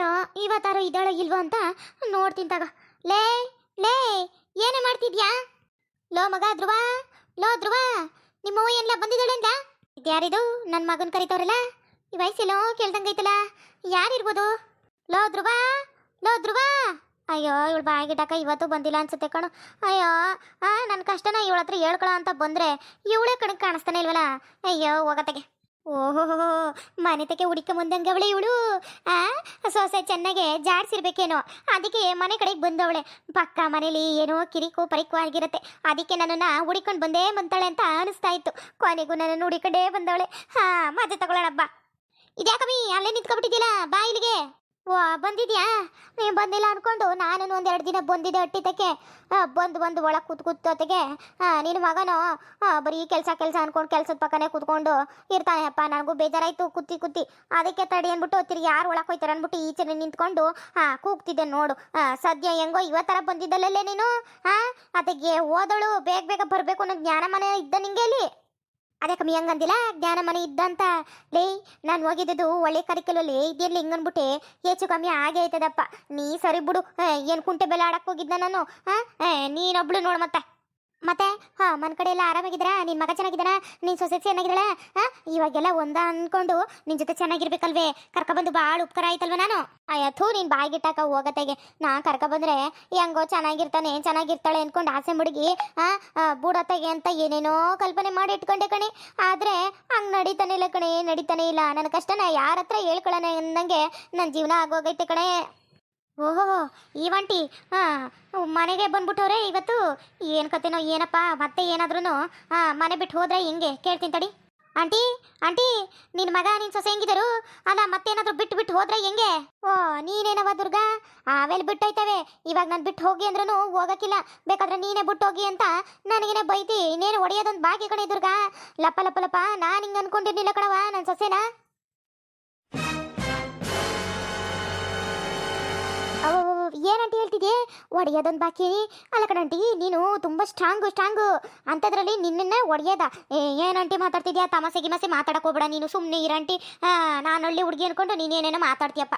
ಅಯ್ಯೋ, ಇವತ್ತಾರು ಇದ್ದಾಳೋ ಇಲ್ವೋ ಅಂತ ನೋಡ್ತೀನಿ ತಗ. ಲೇ ಲೇ, ಏನೇ ಮಾಡ್ತಿದ್ಯಾ? ಲೋ ಮಗ ಧ್ರುವ, ಲೋ ಧ್ರುವ ನಿಮ್ಮವ್ವ ಎಲ್ಲ ಬಂದಿದ್ದಾಳೆ ಅಂತ ಇದ್ಯಾರಿದು? ನನ್ನ ಮಗನ ಕರಿತವ್ರಲ್ಲ? ಈ ವಯಸ್ಸೆಲ್ಲೋ ಕೇಳ್ದಂಗೈತಲ್ಲ, ಯಾರಿರ್ಬೋದು? ಲೋ ಧ್ರುವ ಲೋ ಧ್ರುವ. ಅಯ್ಯೋ, ಇವಳು ಬಾಯಿಗಿಡಕ ಇವತ್ತು ಬಂದಿಲ್ಲ ಅನ್ಸುತ್ತೆ ಕಣು. ಅಯ್ಯೋ, ಆ ನನ್ನ ಕಷ್ಟನ ಇವಳ ಹತ್ರ ಹೇಳ್ಕೊಳ ಅಂತ ಬಂದ್ರೆ ಇವಳೇ ಕಣಕ್ ಕಾಣಿಸ್ತಾನೆ ಇಲ್ವಲ್ಲ? ಅಯ್ಯೋ ಹೋಗತ್ತಗೆ ಓಹೋ ಮನೆ ತಕ್ಕೆ ಹುಡುಕ ಮುಂದಂಗೆ ಅವಳೆ ಇವಳು? ಆ, ಸೊಸೆ ಚೆನ್ನಾಗೆ ಜಾಡ್ಸಿರ್ಬೇಕೇನೋ? ಅದಕ್ಕೆ ಮನೆ ಕಡೆಗೆ ಬಂದವಳೆ. ಪಕ್ಕ ಮನೇಲಿ ಏನೋ ಕಿರಿಕು ಪರಿಕು ಆಗಿರುತ್ತೆ. ಅದಕ್ಕೆ ನನ್ನನ್ನು ಹುಡಿಕೊಂಡು ಬಂದೇ ಬಂತಾಳೆ ಅಂತ ಅನಿಸ್ತಾ ಇತ್ತು. ಕೊನೆಗೂ ನನ್ನನ್ನು ಹುಡಿಕೊಂಡೇ ಬಂದವಳೆ. ಹಾ ಮತ್ತೆ ತಗೊಳ್ಳೋಣಬ್ಬ ಇದ್ಯಾಕಮ್ಮಿ, ಅಲ್ಲೇ ನಿಂತ್ಕೊಬಿಟ್ಟಿದ್ದೀಲ್ಲ ಬಾ ಇಲ್ಲಿಗೆ. ಓ, ಬಂದಿದ್ಯಾ? ನೀನು ಬಂದಿಲ್ಲ ಅನ್ಕೊಂಡು ನಾನು ಒಂದೆರಡು ದಿನ ಬಂದಿದ್ದೆ ಅಟ್ಟಿದ್ದಕ್ಕೆ ಬಂದು ಬಂದು ಒಳಗೆ ಕೂತ್ ಕೂತೊತ್ತಿಗೆ ನಿನ್ನ ಮಗನು ಬರೀ ಕೆಲಸ ಕೆಲಸ ಅನ್ಕೊಂಡು ಕೆಲಸದ ಪಕ್ಕನೇ ಕೂತ್ಕೊಂಡು ಇರ್ತಾನೆ ಅಪ್ಪ ನನಗೂ ಬೇಜಾರಾಯ್ತು ಕುತ್ತಿ ಕುತ್ತಿ. ಅದಕ್ಕೆ ತಡಿ ಅಂದ್ಬಿಟ್ಟು ತಿರ್ಗಿ ಯಾರು ಒಳಗೆ ಹೋಯ್ತಾರೆ ಅಂದ್ಬಿಟ್ಟು ಈಚೆನೆ ನಿಂತ್ಕೊಂಡು ಕೂಗ್ತಿದ್ದೆ ನೋಡು. ಸದ್ಯ ಹೆಂಗೋ ಇವತ್ತರ ಬಂದಿದ್ದಲ್ಲೇ ನೀನು? ಹಾಂ ಅದಕ್ಕೆ ಓದಳು, ಬೇಗ ಬೇಗ ಬರಬೇಕು ಅನ್ನೋ ಜ್ಞಾನ ಮನೆ ಇದ್ದ ನಿಂಗೆ ಅಲ್ಲಿ? ಅದೇ ಕಮ್ಮಿ ಹಂಗಂದಿಲ್ಲ, ಜ್ಞಾನ ಮನೆ ಇದ್ದಂತ. ಲೇ, ನಾನು ಹೋಗಿದ್ದು ಒಳ್ಳೆ ಕರಿಕಲಲ್ಲಿ ಇದೆಲ್ಲ ಹಿಂಗನ್ಬಿಟ್ಟೆ? ಹೆಚ್ಚು ಕಮ್ಮಿ ಆಗೇ ಆಯ್ತದಪ್ಪ. ನೀ ಸರಿ ಬಿಡು. ಏನು ಕುಂಟೆ ಬೆಲೆ ಆಡಕ್ಕೆ ಹೋಗಿದ್ದ ನಾನು? ಹಾಂ ನೀನೊಬ್ಳು ನೋಡು ಮತ್ತೆ. ಮತ್ತೆ? ಹಾ, ಮನ್ ಕಡೆ ಎಲ್ಲ ಆರಾಮಾಗಿದ್ದೀರಾ? ನಿನ್ ಮಗ ಚೆನ್ನಾಗಿದ್ದಾನ? ನಿನ್ ಸೊಸೆ ಚೆನ್ನಾಗಿದ್ದಾಳ? ಹಾ, ಇವಾಗೆಲ್ಲ ಒಂದ ಅನ್ಕೊಂಡು ನಿನ್ ಜೊತೆ ಚೆನ್ನಾಗಿರ್ಬೇಕಲ್ವೇ? ಕರ್ಕೊಬಂದು ಭಾಳ ಉಪಕಾರ ಆಯ್ತಲ್ವ ನಾನು? ಅಯ್ಯಥೂ ನೀನ್ ಬಾಯಿಗಿಟ್ಟಾಕ ಹೋಗತ್ತೆಗೆ ನಾ ಕರ್ಕೊಬಂದ್ರೆ ಹೆಂಗೋ ಚೆನ್ನಾಗಿರ್ತಾನೆ, ಚೆನ್ನಾಗಿರ್ತಾಳೆ ಅನ್ಕೊಂಡು ಆಸೆ ಮುಡುಗಿ, ಆ ಬೂಡತ್ತೆಗೆ ಅಂತ ಏನೇನೋ ಕಲ್ಪನೆ ಮಾಡಿ ಇಟ್ಕೊಂಡೆ ಕಣೆ. ಆದ್ರೆ ಹಂಗ್ ನಡೀತಾನೆ ಇಲ್ಲ ಕಣೆ, ನಡೀತಾನೆ ಇಲ್ಲ. ನನ್ನ ಕಷ್ಟನ ಯಾರ ಹತ್ರ ಹೇಳ್ಕೊಳ್ಳೋಣ ಅಂದಂಗೆ ನನ್ನ ಜೀವನ ಆಗೋಗೈತೆ ಕಣೆ. ಓಹೋ ಇವಂಟಿ ಹಾಂ ಮನೆಗೆ ಬಂದ್ಬಿಟ್ಟವ್ರೆ ಇವತ್ತು. ಏನು ಕತೆನೋ, ಏನಪ್ಪ, ಮತ್ತೆ ಏನಾದ್ರೂ ಮನೆ ಬಿಟ್ಟು ಹೋದ್ರೆ ಹೆಂಗೆ. ಕೇಳ್ತೀನಿ ತಡಿ. ಆಂಟಿ ಆಂಟಿ ನಿನ್ನ ಮಗ ನಿನ್ನ ಸೊಸೆ ಹೆಂಗಿದರು ಅಲ್ಲ, ಮತ್ತೇನಾದ್ರೂ ಬಿಟ್ಟು ಬಿಟ್ಟು ಹೋದ್ರೆ ಹೆಂಗೆ? ಓ ನೀನೇನವ ದುರ್ಗಾ? ಆಮೇಲೆ ಬಿಟ್ಟೋಯ್ತವೆ. ಇವಾಗ ನಾನು ಬಿಟ್ಟು ಹೋಗಿ ಅಂದ್ರೂ ಹೋಗಕ್ಕಿಲ್ಲ. ಬೇಕಾದ್ರೆ ನೀನೇ ಬಿಟ್ಟು ಹೋಗಿ ಅಂತ ನನಗೇನೆ ಬೈತಿ. ಇನ್ನೇನು ಹೊಡೆಯೋದೊಂದು ಬಾಕಿ ಕಣೆ ದುರ್ಗಾ. ಲಪ್ಪ ಲಪ್ಪ ಲಪ್ಪ. ನಾನು ಹಿಂಗೆ ಅನ್ಕೊಂಡಿರ್ಲಿಲ್ಲ ಕಣವ ನನ್ನ ಸೊಸೆನಾ. ಏನಂತ ಹೇಳ್ತಿದ್ದೆ ಒಡೆಯೋದೊಂದು ಬಾಕಿ. ಅಲ್ಲ ಕಣಂಟಿ ನೀನು ತುಂಬ ಸ್ಟ್ರಾಂಗು ಸ್ಟ್ರಾಂಗು ಅಂಥದ್ರಲ್ಲಿ ನಿನ್ನನ್ನ ಒಡೆಯೋದ. ಏನಂಟಿ ಮಾತಾಡ್ತಿದ್ಯಾ? ತಮಾಸೆ ಗಿಮಾಸೆ ಮಾತಾಡಕ್ ಹೋಗ್ಬೇಡ. ನೀನು ಸುಮ್ಮನೆ ಇರಂಟಿ ನಾನು ಒಳ್ಳೆ ಹುಡುಗಿ ಅನ್ಕೊಂಡು ನೀನೇನೇನೋ ಮಾತಾಡ್ತೀಯಪ್ಪ.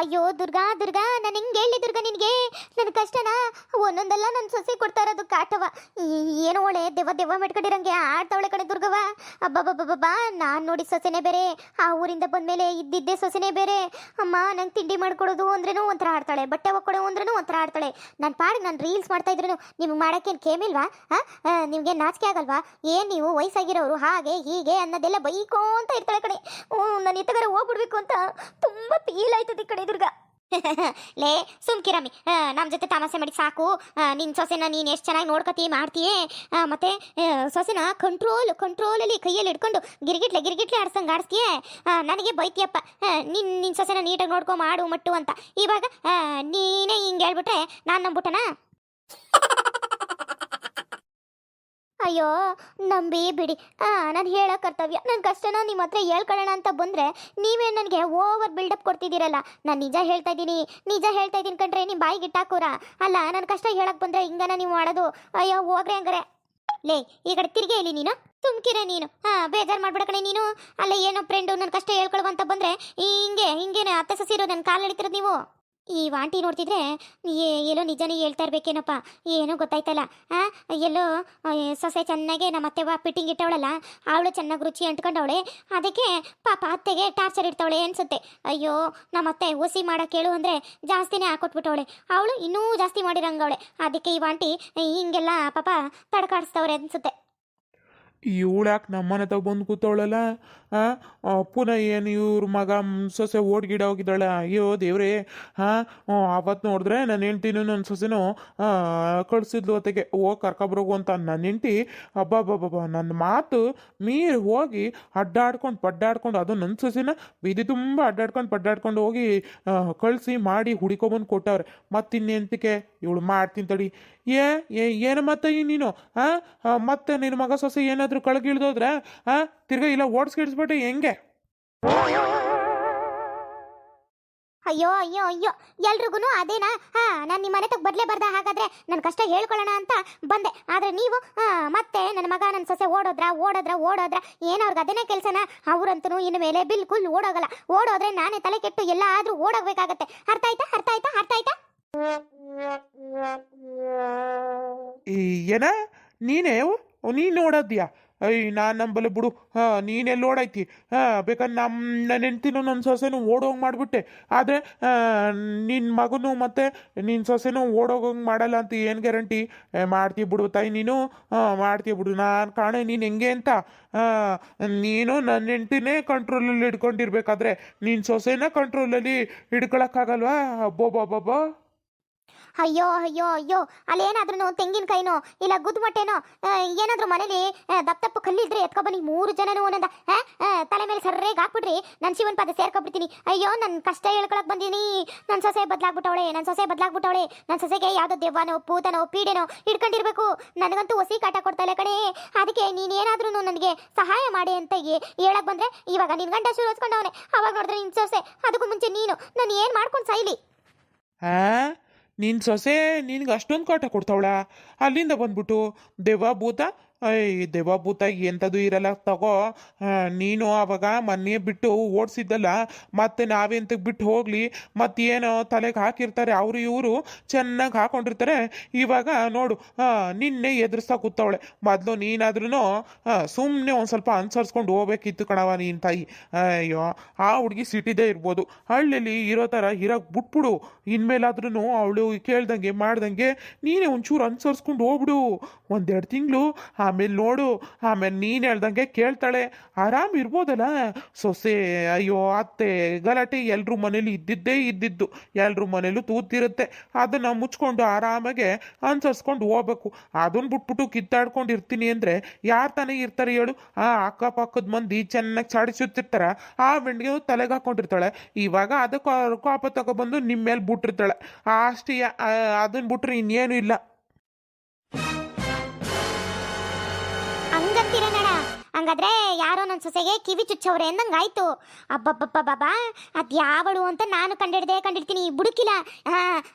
ಅಯ್ಯೋ ದುರ್ಗಾ ದುರ್ಗಾ, ನಾನು ಹೆಂಗೆ ಹೇಳಿ ದುರ್ಗಾ ನಿನಗೆ? ನನ್ನ ಕಷ್ಟನ ಒಂದೊಂದೆಲ್ಲ ನನ್ನ ಸೊಸೆ ಕೊಡ್ತಾ ಇರೋದು ಕಾಟವ. ಏನೋ ಒಳ್ಳೆ ದೆವ್ವ ದೆವ್ವ ಮಾಡ್ಕೊಂಡಿರಂಗೆ ಆಡ್ತಾವಳೆ ಕಣೆ ದುರ್ಗವ ಅಬ್ಬಬ್ಬಬ್ಬಬ್ಬಾ, ನಾನು ನೋಡಿ ಸೊಸೆನೇ ಬೇರೆ, ಆ ಊರಿಂದ ಬಂದಮೇಲೆ ಇದ್ದಿದ್ದೇ ಸೊಸೆನೇ ಬೇರೆ. ಅಮ್ಮ, ನಂಗೆ ತಿಂಡಿ ಮಾಡ್ಕೊಡೋದು ಅಂದ್ರೂ ಒಂಥರ ಆಡ್ತಾಳೆ, ಬಟ್ಟೆ ಒಕ್ಕೊಡೋ ಅಂದ್ರೂ ಒಂಥರ ಆಡ್ತಾಳೆ. ನನ್ನ ಪಾಡಿ, ನಾನು ರೀಲ್ಸ್ ಮಾಡ್ತಾ ಇದ್ರು ನಿಮ್ಗೆ ಮಾಡೋಕ್ಕೇನು ಕೇಮಿಲ್ವಾ? ನಿಮಗೆ ನಾಚಿಕೆ ಆಗಲ್ವಾ? ಏನು ನೀವು ವಯಸ್ಸಾಗಿರೋರು ಹಾಗೆ ಹೀಗೆ ಅನ್ನೋದೆಲ್ಲ ಬೈಕೋಂತ ಇರ್ತಾಳೆ ಕಡೆ ಹ್ಞೂ ನಾನು ಇತ್ತಗಾರ ಹೋಗ್ಬಿಡ್ಬೇಕು ಅಂತ ತುಂಬ ಫೀಲ್ ಆಯ್ತದೆ ಕಡೆ ದುರ್ಗ. ಲೇ ಸುಮ್ಕಿರಮ್ಮಿ ನಮ್ಮ ಜೊತೆ ತಮಾಸೆ ಮಾಡಿ ಸಾಕು. ನಿನ್ ಸೊಸೆನ ನೀನು ಎಷ್ಟು ಚೆನ್ನಾಗಿ ನೋಡ್ಕೊತೀಯ ಮಾಡ್ತೀಯೇ? ಮತ್ತೆ ಸೊಸೆನ ಕಂಟ್ರೋಲ್ ಕಂಟ್ರೋಲಲ್ಲಿ ಕೈಯಲ್ಲಿ ಹಿಡ್ಕೊಂಡು ಗಿರ್ಗಿಟ್ಲೆ ಗಿರ್ಗಿಟ್ಲೆ ಆಡ್ಸಂಗೆ ಆಡಿಸ್ತೀಯೇ? ನನಗೆ ಬೈತಿಯಪ್ಪ. ನಿನ್ ನಿನ್ ಸೊಸೆನ ನೀಟಾಗಿ ನೋಡ್ಕೊ ಮಾಡು, ಮಟ್ಟು ಅಂತ. ಇವಾಗ ನೀನೇ ಹಿಂಗೆ ಹೇಳ್ಬಿಟ್ರೆ ನಾನು ನಂಬಿಟ್ಟನಾ ಅಯ್ಯೋ, ನಂಬಿ ಬಿಡಿ. ನಾನು ಹೇಳೋ ಕರ್ತವ್ಯ. ನನ್ನ ಕಷ್ಟನ ನಿಮ್ಮ ಹತ್ರ ಹೇಳ್ಕೊಳ್ಳೋಣ ಅಂತ ಬಂದರೆ ನೀವೇ ನನಗೆ ಓವರ್ ಬಿಲ್ಡಪ್ ಕೊಡ್ತಿದ್ದೀರಲ್ಲ? ನಾನು ನಿಜ ಹೇಳ್ತಾ ಇದ್ದೀನಿ. ನಿಜ ಹೇಳ್ತಾ ಇದ್ದೀನಿ ಕಂಡ್ರೆ ನಿಮ್ಮ ಬಾಯಿಗೆ ಇಟ್ಟಾಕೂರ ಅಲ್ಲ ನನ್ನ ಕಷ್ಟ ಹೇಳಕ್ ಬಂದರೆ ಹಿಂಗನ ನೀವು ಮಾಡೋದು. ಅಯ್ಯೋ, ಹೋಗ್ರೆ ಹಂಗಾರೆ. ಲೇ, ಈ ಕಡೆ ತಿರುಗಿ ಇಲ್ಲಿ ನೀನು? ತುಮ್ಕಿರೆ ನೀನು. ಹಾಂ ಬೇಜಾರು ಮಾಡ್ಬೇಡ ಕಣೆ ನೀನು. ಅಲ್ಲ, ಏನೋ ಫ್ರೆಂಡು ನನ್ನ ಕಷ್ಟ ಹೇಳ್ಕೊಳ್ಳುವಂತ ಬಂದರೆ ಹಿಂಗೆ, ಹಿಂಗೇನೆ ಅತ್ತೆ ಸಸಿರೋ ನನ್ನ ಕಾಲು ಎಳಿತಿರೋದು ನೀವು? ಈ ವಾಂಟಿ ನೋಡ್ತಿದ್ರೆ ಎಲ್ಲೋ ನಿಜನೇ ಹೇಳ್ತಾ ಇರ್ಬೇಕೇನಪ್ಪ. ಏನೋ ಗೊತ್ತಾಯ್ತಲ್ಲ. ಎಲ್ಲೋ ಸೊಸೆ ಚೆನ್ನಾಗೆ ನಮ್ಮ ಅತ್ತೆವ ಪಿಟ್ಟಿಂಗ್ ಇಟ್ಟವಳಲ್ಲ, ಅವಳು ಚೆನ್ನಾಗಿ ರುಚಿ ಅಂಟ್ಕೊಂಡವಳೆ, ಅದಕ್ಕೆ ಪಾಪ ಅತ್ತೆಗೆ ಟಾರ್ಚರ್ ಇಡ್ತಾವಳೆ ಅನ್ಸುತ್ತೆ. ಅಯ್ಯೋ, ನಮ್ಮ ಅತ್ತೆ ಹುಸಿ ಮಾಡಕ್ಕೆ ಹೇಳು ಅಂದರೆ ಜಾಸ್ತಿನೇ ಹಾಕೊಟ್ಬಿಟ್ಟವಳೆ. ಅವಳು ಇನ್ನೂ ಜಾಸ್ತಿ ಮಾಡಿರಂಗವಳೆ. ಅದಕ್ಕೆ ಈ ವಾಂಟಿ ಹಿಂಗೆಲ್ಲ ಪಾಪ ತಡ್ಕಾಡಿಸ್ತವ್ರೆ ಅನ್ಸುತ್ತೆ. ಇವಳ್ಯಾಕೆ ನಮ್ಮನೆ ತಗ ಬಂದು ಕೂತವಳಲ್ಲ ಅಪ್ಪನ ಏನು ಇವ್ರ ಮಗ ಸೊಸೆ ಓಟ್ ಗಿಡ ಹೋಗಿದ್ದಾಳೆ? ಅಯ್ಯೋ ದೇವ್ರೇ ಹಾಂ ಅವತ್ತು ನೋಡಿದ್ರೆ ನನ್ನ ಹೆಂಡ್ತಿನೂ ನನ್ನ ಸೊಸೆನೂ ಕಳಿಸಿದ್ಲು ಹೊತ್ತಿಗೆ ಹೋಗಿ ಕರ್ಕೊಬ್ರೋಗು ಅಂತ ನನ್ನ ಹೆಂಡ್ತಿ ಅಬ್ಬಬ್ಬಬ್ಬ ನನ್ನ ಮಾತು ಮೀರಿ ಹೋಗಿ ಅಡ್ಡಾಡ್ಕೊಂಡು ಪಡ್ಡಾಡ್ಕೊಂಡು ಅದು ನನ್ನ ಸೊಸೆನ ಬೀದಿ ತುಂಬ ಅಡ್ಡಾಡ್ಕೊಂಡು ಪಡ್ಡಾಡ್ಕೊಂಡು ಹೋಗಿ ಕಳಿಸಿ ಮಾಡಿ ಹುಡಿಕೊಬಂದು ಕೊಟ್ಟವ್ರೆ. ಮತ್ತು ಇನ್ನೆಂತಕ್ಕೆ ಇವಳು ಮಾಡ್ತೀನಿ ತಡಿ. ಏ ಏನು ಮತ್ತೆ ನೀನು ಹಾಂ ಮತ್ತೆ ನಿನ್ನ ಮಗ ಸೊಸೆ ಏನಾದರೂ ಕಳಗಿಳ್ದೋದ್ರೆ ಹಾಂ ತಿರ್ಗ ಇಲ್ಲ ಓಡಿಸ್ಕಿಡ್ಸ್ಬಿಟ್ಟು ಹೆಂಗೆ? ಅಯ್ಯೋ ಅಯ್ಯೋ ಅಯ್ಯೋ ಎಲ್ರಿಗೂ ಅದೇನಾ? ಹಾ ನಾನು ನಿಮ್ಮ ಮನೆ ತಗ ಬದಲೇ ಬರ್ದ ಹಾಗಾದ್ರೆ ನನ್ನ ಕಷ್ಟ ಹೇಳ್ಕೊಳ್ಳೋಣ ಅಂತ ಬಂದೆ. ಆದ್ರೆ ನೀವು ಮತ್ತೆ ನನ್ನ ಮಗ ನನ್ನ ಸೊಸೆ ಓಡೋದ್ರ ಓಡೋದ್ರ ಓಡೋದ್ರ ಏನು ಅವ್ರಿಗೆ ಅದೇನೇ ಕೆಲಸನ? ಅವ್ರಂತೂ ಇನ್ನು ಮೇಲೆ ಬಿಲ್ಕುಲ್ ಓಡೋಗಲ್ಲ. ಓಡೋದ್ರೆ ನಾನೇ ತಲೆ ಕೆಟ್ಟು ಎಲ್ಲ ಆದ್ರೂ ಓಡೋಗ್ಬೇಕಾಗತ್ತೆ. ಅರ್ಥ ಆಯ್ತಾ? ಅರ್ಥ ಆಯ್ತಾ? ಅರ್ಥ ಆಯ್ತಾ? ಏನ? ನೀನೇ? ನೀನು ನೋಡದ್ಯಾ? ಅಯ್ಯ ನಾನು ನಂಬಲ್ಲ ಬಿಡು. ಹಾಂ ನೀನೆಲ್ಲಿ ಓಡಾಯ್ತಿ? ಹಾಂ, ಬೇಕಾದ್ರೆ ನಮ್ಮ ನನ್ನ ಹೆಂಡ್ತಿನೂ ನನ್ನ ಸೊಸೆನೂ ಓಡೋಗಿ ಮಾಡಿಬಿಟ್ಟೆ. ಆದರೆ ನಿನ್ನ ಮಗನೂ ಮತ್ತು ನಿನ್ನ ಸೊಸೆನೂ ಓಡೋಗಂಗೆ ಮಾಡಲ್ಲ ಅಂತ ಏನು ಗ್ಯಾರಂಟಿ? ಮಾಡ್ತೀವಿ ಬಿಡು ತಾಯಿ ನೀನು. ಹಾಂ ಮಾಡ್ತೀವಿ ಬಿಡು. ನಾನು ಕಾಣೆ, ನೀನು ಹೆಂಗೆ ಅಂತ. ನೀನು ನನ್ನ ಹೆಂಡ್ತಿನೇ ಕಂಟ್ರೋಲಲ್ಲಿ ಹಿಡ್ಕೊಂಡಿರ್ಬೇಕಾದ್ರೆ ನಿನ್ನ ಸೊಸೆನ ಕಂಟ್ರೋಲಲ್ಲಿ ಹಿಡ್ಕೊಳಕ್ಕಾಗಲ್ವಾ? ಅಬ್ಬೋಬ್ಬಬ್ಬಬ್ಬ. ಅಯ್ಯೋ ಅಯ್ಯೋ ಅಯ್ಯೋ ಅಲ್ಲೇನಾದ್ರೂ ತೆಂಗಿನಕಾಯಿನೋ ಇಲ್ಲ ಗುದ್ಮಟ್ಟೆನೋ ಏನಾದ್ರೂ ಮನೇಲಿ ತಪ್ಪು ಕಲ್ಲಿದ್ರೆ ಎತ್ಕೊಬನ್ನಿ, ಮೂರು ಜನನು ಒಂದೊಂದ ತಲೆ ಮೇಲೆ ಸರ್ರೇಗ್ ಹಾಕ್ಬಿಡ್ರಿ ನನ್ನ ಶಿವನ್ ಪದ ಸೇರ್ಕೊಬಿಡ್ತೀನಿ. ಅಯ್ಯೋ ನನ್ನ ಕಷ್ಟ ಹೇಳ್ಕೊಳಕ್ ಬಂದೀನಿ. ನನ್ನ ಸೊಸೆ ಬದ್ಲಾಗ್ಬಿಟ್ಟವಳೆ ನನ್ನ ಸೊಸೆ ಬದ್ಲಾಗ್ಬಿಟ್ಟವಳೆ ನನ್ನ ಸೊಸೆಗೆ ಯಾವ್ದೋ ದೆವ್ವನೋ, ಪೂತನೋ, ಪೀಡೆನೋ ಇಟ್ಕೊಂಡಿರ್ಬೇಕು. ನನಗಂತೂ ಹೊಸಿ ಕಾಟ ಕೊಡ್ತಾಳೆ ಕಣೆ. ಅದಕ್ಕೆ ನೀನೇನಾದ್ರೂ ನನಗೆ ಸಹಾಯ ಮಾಡಿ ಅಂತ ಹೇಳಕ್ ಬಂದ್ರೆ ಇವಾಗ ನಿನ್ ಗಂಡ ಶುರು ಹಚ್ಕೊಂಡವನೆ ಅವಾಗ ನೋಡಿದ್ರೆ ನಿನ್ ಸೊಸೆ, ಅದಕ್ಕೂ ಮುಂಚೆ ನೀನು. ನಾನು ಏನ್ ಮಾಡ್ಕೊಂಡು ಸೈಲಿ ನಿನ್ನ ಸೊಸೆ ನಿನಗೆ ಅಷ್ಟೊಂದು ಕಾಟ ಕೊಡ್ತಾವಳ? ಅಲ್ಲಿಂದ ಬಂದ್ಬಿಟ್ಟು ದೆವ್ವ ಭೂತ ಐ ದೆವ್ವ ಭೂತ ಎಂಥದ್ದು ಇರಲ್ಲ ತಗೋ. ಆ, ನೀನು ಅವಾಗ ಮೊನ್ನೆ ಬಿಟ್ಟು ಓಡಿಸಿದ್ದಲ್ಲ ಮತ್ತೆ ನಾವೆಂತಕ್ಕೆ ಬಿಟ್ಟು ಹೋಗ್ಲಿ ಮತ್ತೇನೋ ತಲೆಗೆ ಹಾಕಿರ್ತಾರೆ ಅವರು ಇವರು ಚೆನ್ನಾಗಿ ಹಾಕೊಂಡಿರ್ತಾರೆ. ಇವಾಗ ನೋಡು ಆ, ನಿನ್ನೆ ಎದುರಿಸ್ತಾ ಕೂತವಳೆ. ಮೊದಲು ನೀನಾದ್ರೂ ಸುಮ್ಮನೆ ಒಂದು ಸ್ವಲ್ಪ ಅನುಸರಿಸ್ಕೊಂಡು ಹೋಗ್ಬೇಕಿತ್ತು ಕಣವ ನೀನು ತಾಯಿ. ಅಯ್ಯೋ ಆ ಹುಡುಗಿ ಸಿಟಿದೇ ಇರ್ಬೋದು. ಹಳ್ಳಿಲಿ ಇರೋ ಥರ ಇರೋಕೆ ಬಿಟ್ಬಿಡು. ಇನ್ಮೇಲಾದ್ರೂ ಅವಳು ಕೇಳ್ದಂಗೆ ಮಾಡ್ದಂಗೆ ನೀನೇ ಒಂಚೂರು ಅನುಸರಿಸ್ಕೊಂಡು ಹೋಗ್ಬಿಡು. ಒಂದೆರಡು ತಿಂಗಳು ಆಮೇಲೆ ನೋಡು, ಆಮೇಲೆ ನೀನು ಹೇಳ್ದಂಗೆ ಕೇಳ್ತಾಳೆ. ಆರಾಮ್ ಇರ್ಬೋದಲ್ಲ? ಸೊಸೆ, ಅಯ್ಯೋ, ಅತ್ತೆ, ಗಲಾಟೆ ಎಲ್ಲರೂ ಮನೇಲಿ ಇದ್ದಿದ್ದೇ ಇದ್ದಿದ್ದು. ಎಲ್ಲರೂ ಮನೇಲೂ ತೂತಿರುತ್ತೆ. ಅದನ್ನು ಮುಚ್ಕೊಂಡು ಆರಾಮಾಗೆ ಅನ್ಸರ್ಸ್ಕೊಂಡು ಹೋಗ್ಬೇಕು. ಅದನ್ನ ಬಿಟ್ಬಿಟ್ಟು ಕಿತ್ತಾಡ್ಕೊಂಡು ಇರ್ತೀನಿ ಅಂದರೆ ಯಾರು ತಾನೇ ಇರ್ತಾರೆ ಹೇಳು? ಆ ಅಕ್ಕಪಕ್ಕದ ಮಂದಿ ಚೆನ್ನಾಗಿ ಚಾಡಿಸುತ್ತಿರ್ತಾರ. ಆ ಬೆಂಡಿಗೆ ತಲೆಗೆ ಹಾಕೊಂಡಿರ್ತಾಳೆ. ಇವಾಗ ಅದಕ್ಕೆ ಕೋಪ ತಗೊಬಂದು ನಿಮ್ಮ ಮೇಲೆ ಬಿಟ್ಟಿರ್ತಾಳೆ. ಅಷ್ಟೇ ಅದನ್ನ ಬಿಟ್ರೆ ಇನ್ನೇನು ಇಲ್ಲ. ಹಂಗಾದ್ರೆ ಯಾರೋ ನನ್ನ ಸೊಸೆಗೆ ಕಿವಿ ಚುಚ್ಚವ್ರೆ ಅಂದಂಗಾಯ್ತು ಅಬ್ಬಬ್ಬಬ್ಬಬ್ಬಾ ಅದ್ ಯಾವಳು ಅಂತ ನಾನು ಕಂಡಿಡ್ದೆ ಕಂಡಿಡ್ತೀನಿ ಬುಡುಕಿಲ್ಲ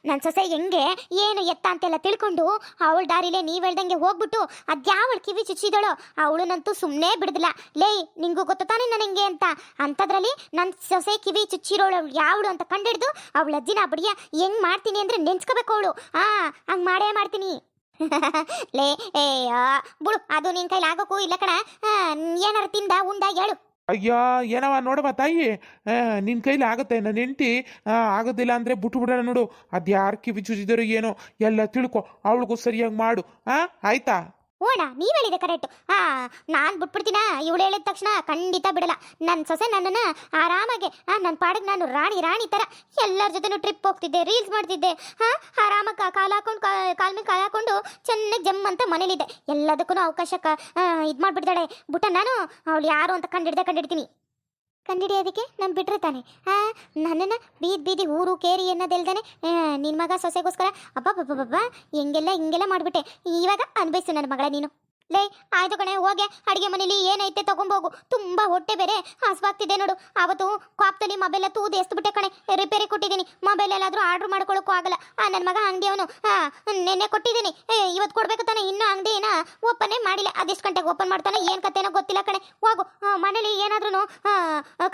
ನನ್ನ ಸೊಸೆ ಹೆಂಗೆ, ಏನು ಎತ್ತ ಅಂತೆಲ್ಲ ತಿಳ್ಕೊಂಡು ಅವಳ ದಾರಿಲೇ ನೀವ್ ಹೇಳ್ದಂಗೆ ಹೋಗ್ಬಿಟ್ಟು ಅದ್ಯಾವಳು ಕಿವಿ ಚುಚ್ಚಿದಳು ಅವಳನ್ನಂತೂ ಸುಮ್ಮನೆ ಬಿಡ್ದಿಲ್ಲ. ಲೇ, ನಿಂಗೂ ಗೊತ್ತ ತಾನೇ ನಾನು ಹೆಂಗೆ ಅಂತ. ಅಂಥದ್ರಲ್ಲಿ ನನ್ನ ಸೊಸೆ ಕಿವಿ ಚುಚ್ಚಿರೋಳು ಯಾವಳು ಅಂತ ಕಂಡಿಡ್ದು ಅವಳ ಅಜ್ಜಿನ ಬಡಿಯ ಹೆಂಗ್ ಮಾಡ್ತೀನಿ ಅಂದ್ರೆ ನೆನ್ಸ್ಕೋಬೇಕು ಅವಳು. ಹಾ ಹಂಗ್ ಮಾಡೇ ಮಾಡ್ತೀನಿ. ಲೇ ಏ ಬುಳು ಅದು ನಿನ್ ಕೈಲಿ ಆಗೋಕು ಇಲ್ಲ ಕಣ. ಆ, ಏನಾರ ತಿಂದ ಉಂಡ ಹೇಳು. ಅಯ್ಯೋ ಏನವ ನೋಡವ ತಾಯಿ? ನಿನ್ ಕೈಲಿ ಆಗುತ್ತೆ ನನ್ನ ಹೆಂಡತಿ ಆಗೋದಿಲ್ಲ ಅಂದ್ರೆ ಬಿಟ್ಟು ಬಿಡೋಣ ನೋಡು. ಅದು ಯಾರು ಕಿವಿ ಚುಚಿದ್ರು ಏನೋ ಎಲ್ಲ ತಿಳ್ಕೊ ಅವಳಿಗೂ ಸರಿಯಾಗಿ ಮಾಡು. ಆ ಆಯ್ತಾ? ಓಣ ನೀವ್ ಹೇಳಿದೆ ಕರೆಕ್ಟ್ ಹಾ ನಾನ್ ಬಿಟ್ಬಿಡ್ತೀನ? ಇವಳು ಹೇಳಿದ ತಕ್ಷಣ ಖಂಡಿತ ಬಿಡಲ್ಲ. ನನ್ನ ಸೊಸೆ ನನ್ನನ್ನ ಆರಾಮಾಗೆ ಆ ನನ್ನ ಪಾಡಿಗೆ ನಾನು ರಾಣಿ ರಾಣಿ ತರ ಎಲ್ಲರ ಜೊತೆನೂ ಟ್ರಿಪ್ ಹೋಗ್ತಿದ್ದೆ ರೀಲ್ಸ್ ಮಾಡ್ತಿದ್ದೆ. ಹಾ ಆರಾಮಾಗಿ ಕಾಲು ಹಾಕೊಂಡು ಕಾಲ್ ಮೇಲೆ ಕಾಲು ಹಾಕೊಂಡು ಚೆನ್ನಾಗಿ ಜಮ್ ಅಂತ ಮನೇಲಿದ್ದೆ ಎಲ್ಲದಕ್ಕೂ ಅವಕಾಶ ಇದು ಮಾಡ್ಬಿಡ್ತಾಳೆ. ಬುಟ್ಟ ನಾನು, ಅವಳು ಯಾರು ಅಂತ ಕಂಡಿಡ್ದೆ ಕಂಡಿಡ್ತೀನಿ. ಕಂಡಿಡಿಯೋದಕ್ಕೆ ನಾನು ಬಿಟ್ರೆ ತಾನೆ. ಹಾ ನನ್ನನ್ನ ಬೀದಿ ಬೀದಿ ಊರು ಕೇರಿ ಅನ್ನೋದೆಲ್ದಾನೆ ನಿನ್ನ ಮಗ ಸೊಸೆಗೋಸ್ಕರ ಅಬ್ಬಬ್ಬಬ್ಬಬ್ಬ, ಹಿಂಗೆಲ್ಲ ಹಿಂಗೆಲ್ಲ ಮಾಡ್ಬಿಟ್ಟೆ. ಇವಾಗ ಅನ್ಭವಿಸು ನನ್ನ ಮಗಳ ನೀನು. ಲೇ, ಆಯ್ತು ಕಣೆ, ಹೋಗೆ. ಅಡಿಗೆ ಮನೇಲಿ ಏನೈತೆ ತಗೊಂಬೋಗು ತುಂಬಾ ಹೊಟ್ಟೆ ಬೇರೆ. ಹಸ್ವಾಗ್ತಿದೆ ನೋಡು. ಅವತ್ತು ಕಾಪ್ತಲ್ಲಿ ಮೊಬೈಲ್ ತೂದು ಎಸ್ಬಿಟ್ಟೆ ಕಣೆ. ರಿಪೇರಿ ಕೊಟ್ಟಿದ್ದೀನಿ. ಮೊಬೈಲ್ ಎಲ್ಲಾದ್ರೂ ಆರ್ಡರ್ ಮಾಡ್ಕೊಳಕ್ಕೂ ಆಗಲ್ಲ. ಆ ನನ್ನ ಮಗ ಅಂಗಡಿಯವನು ಹಾ ನೆನ್ನೆ ಕೊಟ್ಟಿದ್ದೀನಿ. ಇವತ್ತು ಕೊಡ್ಬೇಕು ತಾನೆ. ಇನ್ನೂ ಏನ ಓಪನ್ನೇ ಮಾಡಿಲ್ಲ. ಅದೆಷ್ಟು ಗಂಟೆಗೆ ಓಪನ್ ಮಾಡ್ತಾನೆ ಏನು ಕತೆನೋ ಗೊತ್ತಿಲ್ಲ ಕಣೆ. ಹೋಗು. ಮನೇಲಿ ಏನಾದ್ರೂ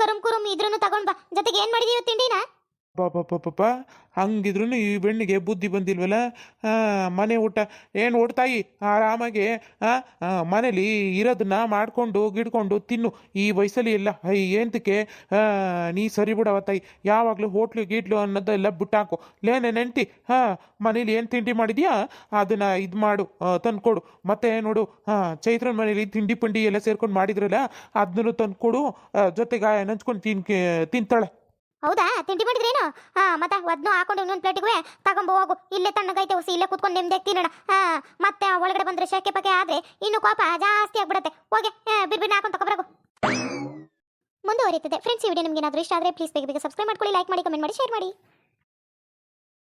ಕರುಮ್ ಕುರುಮ್ ಇದ್ರೂ ತಗೊಂಡ್ ಬಾ. ಜೊತೆಗೆ ಏನು ಮಾಡಿದೀವಿ ತಿಂಡಿನ? ಪಾಪ ಹಂಗಿದ್ರು ಈ ಬೆಣ್ಣಿಗೆ ಬುದ್ಧಿ ಬಂದಿಲ್ವಲ್ಲ? ಮನೆ ಊಟ. ಏನು ಓಡ್ತಾಯಿ ಆರಾಮಾಗಿ ಮನೇಲಿ ಇರೋದನ್ನ ಮಾಡಿಕೊಂಡು, ಗಿಡ್ಕೊಂಡು ತಿನ್ನು. ಈ ವಯಸ್ಸಲ್ಲಿ ಎಲ್ಲ ಏಂತಕ್ಕೆ? ನೀ ಸರಿ ಬಿಡವ ತಾಯಿ. ಯಾವಾಗಲೂ ಹೋಟ್ಲು, ಗೀಟ್ಲು ಅನ್ನೋದೆಲ್ಲ ಬಿಟ್ಟಾಕು. ಲೇನೆ ನೆಂಟಿ ಹಾಂ ಮನೇಲಿ ಏನು ತಿಂಡಿ ಮಾಡಿದ್ಯಾ? ಅದನ್ನು ಇದು ಮಾಡು ತಂದ್ಕೊಡು. ಮತ್ತೆ ನೋಡು ಹಾಂ ಚೈತ್ರನ ಮನೇಲಿ ತಿಂಡಿ, ಪಿಂಡಿ ಎಲ್ಲ ಸೇರ್ಕೊಂಡು ಮಾಡಿದ್ರಲ್ಲ, ಅದನ್ನು ತಂದ್ಕೊಡು. ಜೊತೆಗೆ ನೆಂಚ್ಕೊಂಡು ತಿನ್ ತಿಂತಾಳೆ. ಹೌದಾ? ತಿಂಡಿ ಮಾಡಿದ್ರೇನು? ಹಾ, ಮತ್ತೆ ಅದನ್ನು ಹಾಕೊಂಡು ಇನ್ನೊಂದು ಪ್ಲೇಟಿಗೆ ತಗೊಂಬ, ಹೋಗು. ಇಲ್ಲೇ ತಣ್ಣಗೈತೆ ಉಸಿ ಇಲ್ಲೇ ಕೂತ್ಕೊಂಡು ನಿಮ್ದೆ ತಿನ್ನೋಣ ಹಾ, ಮತ್ತೆ ಒಳಗಡೆ ಬಂದ್ರೆ ಶೆಕೆ ಪಕ್ಕೆ ಆದ್ರೆ ಇನ್ನು ಕೋಪ ಜಾಸ್ತಿ ಆಗ್ಬಿಡತ್ತೆ. ಹೋಗಿ ಬಿರ್ಬಿರ್ನ ಹಾಕೊಂಡು ತಗೊಬರಗು ಮುಂದುವರಿಯುತ್ತದೆ. ಫ್ರೆಂಡ್ಸ್ ಈ ವಿಡಿಯೋ ನಿಮ್ಗೆ ಏನಾದರೂ ಇಷ್ಟ ಆದರೆ ಪ್ಲೀಸ್ ಬೇಗ ಬೇಗ ಸಬ್ಸ್ಕ್ರೈಬ್ ಮಾಡ್ಕೊಳ್ಳಿ ಲೈಕ್ ಮಾಡಿ ಕಮೆಂಟ್ ಮಾಡಿ ಶೇರ್ ಮಾಡಿ.